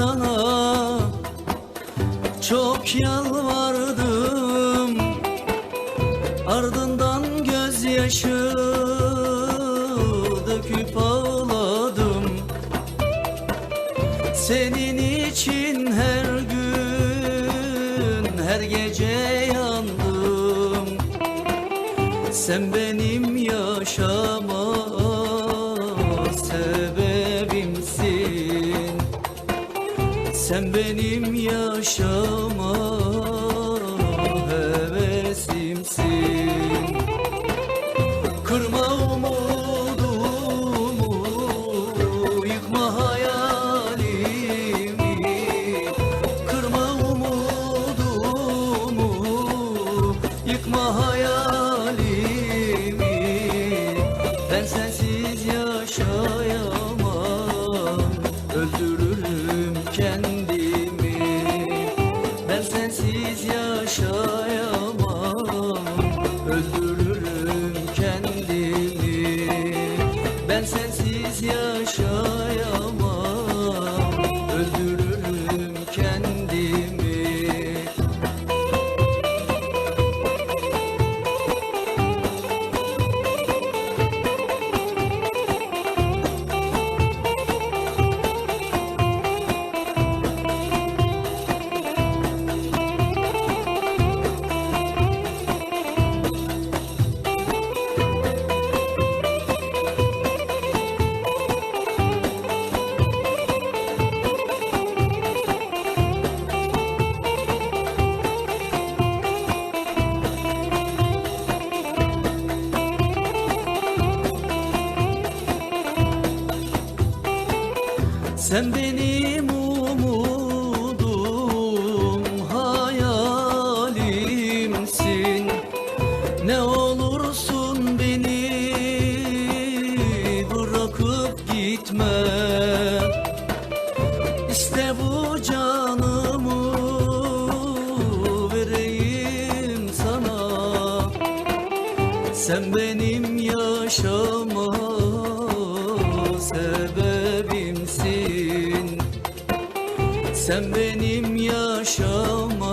sana Çok yalvardım. Ardından gözyaşı döküp ağladım. Senin için her gün her gece yandım. Sen benim yaşama Sen benim yaşama Sen benim umudum, hayalimsin. Ne olursun beni bırakıp gitme. İste bu canımı vereyim sana. Sen benim yaşama sebebimsin Sen benim yaşama